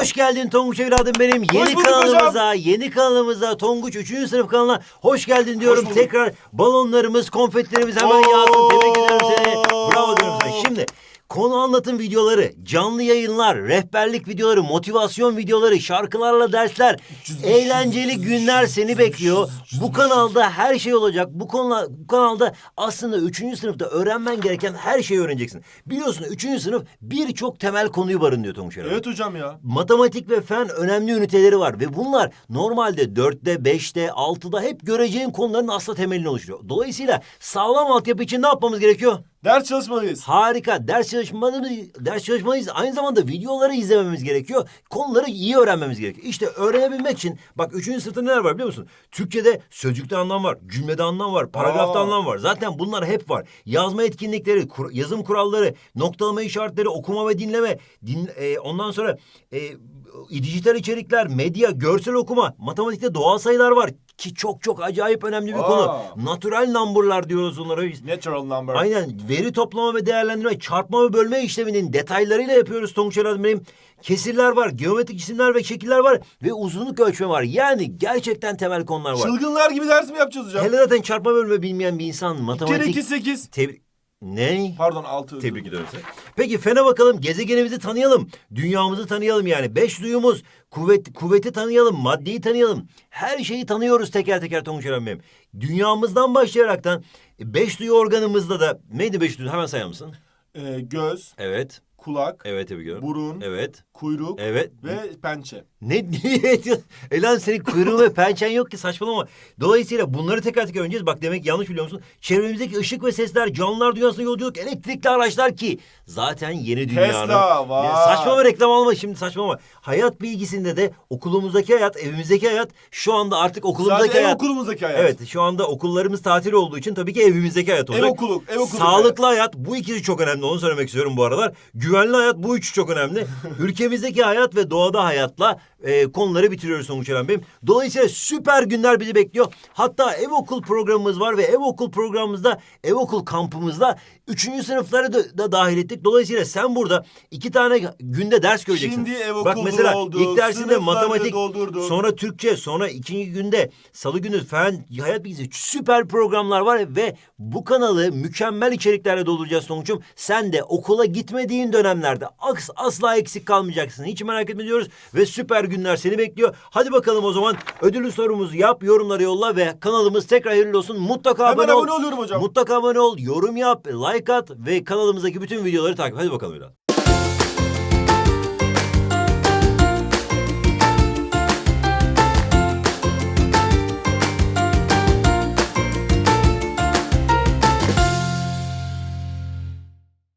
Hoş geldin Tonguç evladım benim. Yeni bulduk kanalımıza, yeni kanalımıza Tonguç 3. sınıf kanalına hoş geldin diyorum. bulduk. Tekrar balonlarımız, konfetlerimiz hemen yağsın. Tebrik ederim seni. Bravo diyorum sana. Şimdi konu anlatım videoları, canlı yayınlar, rehberlik videoları, motivasyon videoları, şarkılarla dersler, eğlenceli günler seni bekliyor. Bu kanalda her şey olacak. Bu konuda bu kanalda aslında 3. sınıfta öğrenmen gereken her şeyi öğreneceksin. Biliyorsun 3. sınıf birçok temel konuyu barındırıyor Tonguç Erol. Evet hocam ya. Matematik ve fen önemli üniteleri var ve bunlar normalde 4'te, 5'te, 6'da hep göreceğin konuların asla temelini oluşturuyor. Dolayısıyla sağlam altyapı için ne yapmamız gerekiyor? Ders çalışmalıyız. Harika. Ders çalışmalıyız, ders çalışmalıyız. Aynı zamanda videoları izlememiz gerekiyor. Konuları iyi öğrenmemiz gerekiyor. İşte öğrenebilmek için bak 3. sınıfta neler var biliyor musun? Türkçede sözcükte anlam var, cümlede anlam var, paragrafta Aa. anlam var. Zaten bunlar hep var. Yazma etkinlikleri, kur- yazım kuralları, noktalama işaretleri, okuma ve dinleme, din, e, ondan sonra e, dijital içerikler, medya, görsel okuma, matematikte doğal sayılar var ki çok çok acayip önemli bir Aa. konu. Natural number'lar diyoruz onlara biz. Natural number. Aynen veri toplama ve değerlendirme, çarpma ve bölme işleminin detaylarıyla yapıyoruz Tonguç benim. Kesirler var, geometrik isimler ve şekiller var ve uzunluk ölçme var. Yani gerçekten temel konular var. Çılgınlar gibi ders mi yapacağız hocam? Hele zaten çarpma bölme bilmeyen bir insan matematik... 2 8. Tebrik... Ne? Pardon 6 özür Tebrik ediyorum seni. Peki fene bakalım. Gezegenimizi tanıyalım. Dünyamızı tanıyalım yani. Beş duyumuz. Kuvvet, kuvveti tanıyalım. Maddeyi tanıyalım. Her şeyi tanıyoruz teker teker Tonguç benim. Dünyamızdan başlayaraktan beş duyu organımızda da... Neydi beş duyu? Hemen sayar mısın? Ee, göz, Evet. Kulak, Evet tebrik ediyorum. burun, Evet. kuyruk Evet. ve pençe. Ne niye? Elan senin kuyruğun ve pençen yok ki saçmalama. Dolayısıyla bunları teker teker öğreneceğiz. Bak demek yanlış biliyor musun? Çevremizdeki ışık ve sesler, canlılar dünyasına yolculuk, elektrikli araçlar ki zaten yeni dünyanın... Tesla, vay. Ya saçmalama reklam alma şimdi saçmalama. Hayat bilgisinde de okulumuzdaki hayat, evimizdeki hayat şu anda artık okulumuzdaki Sadece ev hayat. okulumuzdaki hayat. Evet şu anda okullarımız tatil olduğu için tabii ki evimizdeki hayat olacak. okulu, ev okulu Sağlıklı hayat bu ikisi çok önemli onu söylemek istiyorum bu aralar. Güvenli hayat bu üçü çok önemli. Ülkemizdeki hayat ve doğada hayatla e, konuları bitiriyoruz sonuç Eren Bey'im. Dolayısıyla süper günler bizi bekliyor. Hatta ev okul programımız var ve ev okul programımızda ev okul kampımızda üçüncü sınıfları da, da dahil ettik. Dolayısıyla sen burada iki tane günde ders göreceksin. Şimdi ev Bak okulu mesela olduk, ilk dersinde matematik, doldurduk. sonra Türkçe, sonra ikinci günde salı günü fen, hayat bilgisi süper programlar var ve bu kanalı mükemmel içeriklerle dolduracağız sonuçum. Sen de okula gitmediğin dönemlerde as, asla eksik kalmayacaksın. Hiç merak etme diyoruz ve süper günler seni bekliyor. Hadi bakalım o zaman ödülü sorumuzu yap, yorumları yolla ve kanalımız tekrar hayırlı olsun. Mutlaka Hemen abone ol. abone oluyorum hocam. Mutlaka abone ol, yorum yap, like at ve kanalımızdaki bütün videoları takip. Hadi bakalım Ünal.